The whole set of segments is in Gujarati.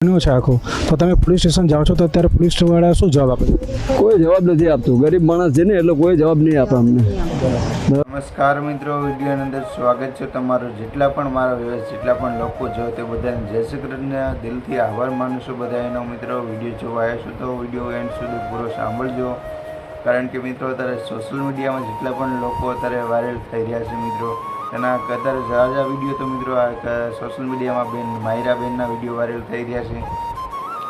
બન્યો છે આખો. તો તમે પોલીસ સ્ટેશન જાઓ છો તો અત્યારે પોલીસવાળા શું જવાબ આપે? કોઈ જવાબ નથી આપતું. ગરીબ માણસ છે ને એટલે કોઈ જવાબ નહીં આપે અમને. નમસ્કાર મિત્રો વિડીયોની અંદર સ્વાગત છે તમારું. જેટલા પણ મારા વ્યવસ જેટલા પણ લોકો છો તે બધાને જય શ્રી કૃષ્ણ. દિલથી આભાર માનું છું બધા એનો મિત્રો. વીડિયો જોવા આવ્યા છો તો વીડિયો એન્ડ સુધી પૂરો સાંભળજો. કારણ કે મિત્રો અત્યારે સોશિયલ મીડિયામાં જેટલા પણ લોકો અત્યારે વાયરલ થઈ રહ્યા છે મિત્રો એના અત્યારે ઝાઝા વીડિયો તો મિત્રો આ સોશિયલ મીડિયામાં બેન માયરાબેનના વીડિયો વાયરલ થઈ રહ્યા છે.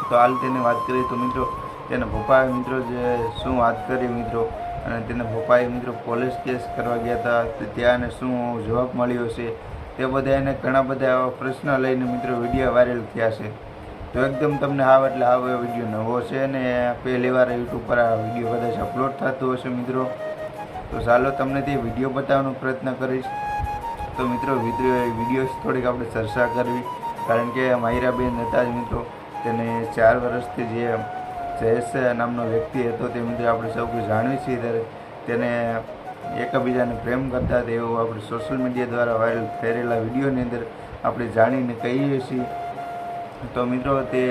તો હાલ તેની વાત કરીએ તો મિત્રો, તેના પપ્પાએ મિત્રો જે શું વાત કરી મિત્રો, અને તેના પપ્પાએ મિત્રો પોલીસ કેસ કરવા ગયા હતા ત્યાં એને શું જવાબ મળ્યો છે, તે બધા એને ઘણા બધા એવા પ્રશ્ન લઈને મિત્રો વીડિયો વાયરલ થયા છે. તો એકદમ તમને હાવ એટલે હાવ વીડિયો નવો છે ને પહેલી વાર યુટ્યુબ પર આ વીડિયો કદાચ અપલોડ થતો હશે મિત્રો. તો ચાલો તમને તે વીડિયો બતાવવાનો પ્રયત્ન કરીશ. તો મિત્રો વીડિયો થોડીક આપણે ચર્ચા કરવી. કારણ કે માહિરાબેન હતા જ મિત્રો. તેને ચાર વર્ષથી જે જયેશ નામનો વ્યક્તિ હતો તે મિત્રો આપણે સૌ કોઈ જાણીએ છીએ ત્યારે તેને એકબીજાને પ્રેમ કરતા હતા એવું આપણે સોશિયલ મીડિયા દ્વારા વાયરલ થયેલા વિડીયોની અંદર આપણે જાણીને કહીએ છીએ. તો મિત્રો, તે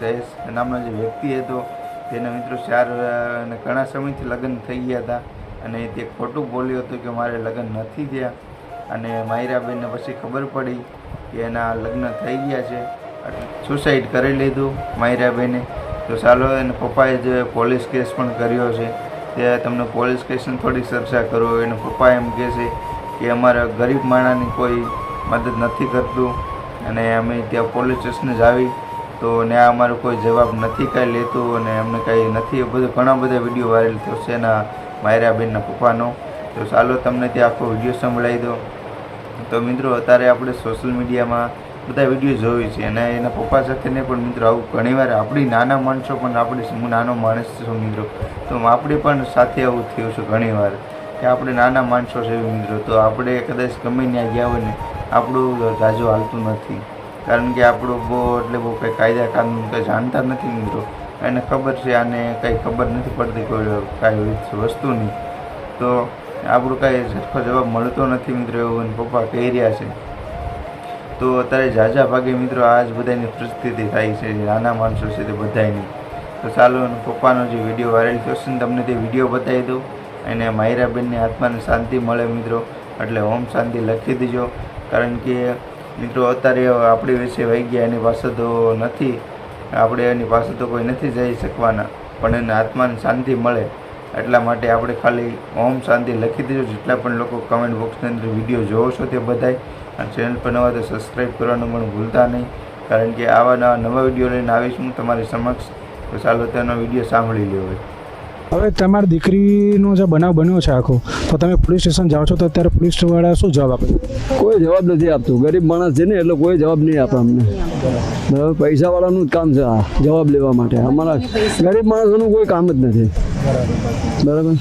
જયેશ નામનો જે વ્યક્તિ હતો તેના મિત્રો ચાર ઘણા સમયથી લગ્ન થઈ ગયા હતા અને તે ખોટું બોલ્યું હતું કે મારે લગ્ન નથી થયા. અને માયરાબેનને પછી ખબર પડી કે એના લગ્ન થઈ ગયા છે. સુસાઈડ કરી લીધું માયરાબેને તો ચાલો એને પપ્પાએ જે પોલીસ કેસ પણ કર્યો છે, તે તમને પોલીસ કેસની થોડી ચર્ચા કરો. એને પપ્પા એમ કહે છે કે અમારા ગરીબ માણસની કોઈ મદદ નથી કરતું અને અમે ત્યાં પોલીસ સ્ટેશને જ આવી. તો ને અમારો કોઈ જવાબ નથી કાંઈ લેતું અને અમને કાંઈ નથી. એ બધું ઘણા બધા વીડિયો વાયરલ છે એના માયરાબેનના પપ્પાનો. તો ચાલો તમને ત્યાં આખો વીડિયો સંભળાવી દો તો મિત્રો, અત્યારે આપણે સોશિયલ મીડિયામાં બધા વીડિયો જોઈએ છે અને એના પપ્પા સાથે ને પણ મિત્રો, આવું ઘણીવાર આપણી નાના માણસો પણ આપણે હું નાનો માણસ છું મિત્રો. તો આપણે પણ સાથે આવું થયું છે ઘણીવાર કે આપણે નાના માણસો છે મિત્રો. તો આપણે કદાચ ગમે ત્યાં ગયા હોય ને, આપણું જાજો હાલતું નથી. કારણ કે આપણું બહુ, એટલે બહુ કંઈ કાયદા કાનૂન કંઈ જાણતા નથી મિત્રો. એને ખબર છે આને કંઈ ખબર નથી પડતી કોઈ કાંઈ વસ્તુની. તો આપણું કાંઈ સરખો જવાબ મળતો નથી મિત્રો એવું પપ્પા કહી રહ્યા છે. તો અત્યારે ઝાઝા ભાગે મિત્રો આ જ બધાની પરિસ્થિતિ થાય છે, નાના માણસો છે તે બધાની તો ચાલો પપ્પાનો જે વીડિયો વાયરલ થયો છે ને તમને તે વીડિયો બતાવી દઉં. અને માયરાબેનની આત્માને શાંતિ મળે મિત્રો, એટલે ઓમ શાંતિ લખી દેજો. કારણ કે મિત્રો અત્યારે આપણી વિશે વહી ગયા, એની પાસે તો નથી. આપણે એની પાસે તો કોઈ નથી જઈ શકવાના. પણ એને આત્માને શાંતિ મળે. એટલા માટે આપણે ખાલી ઓમ શાંતિ લખી દેજો જેટલા પણ લોકો કમેન્ટ બોક્સની અંદર વીડિયો જોવો છો તે બધાય. અને ચેનલ પર નવા તો સબસ્ક્રાઈબ કરવાનું પણ ભૂલતા નહીં. કારણ કે આવા નવા નવા વીડિયો લઈને આવીશ હું તમારી સમક્ષ. તો ચાલો તેનો વીડિયો સાંભળી લ્યો હવે તમારી દીકરીનો જે બનાવ બન્યો છે આખો, તો તમે પોલીસ સ્ટેશન જાઓ છો તો અત્યારે પોલીસવાળા શું જવાબ આપે? કોઈ જવાબ નથી આપતું. ગરીબ માણસ છે ને, એટલે કોઈ જવાબ નહીં આપે અમને. બરાબર? પૈસાવાળાનું જ કામ છે આ, જવાબ લેવા માટે. અમારા ગરીબ માણસોનું કોઈ કામ જ નથી. બરાબર?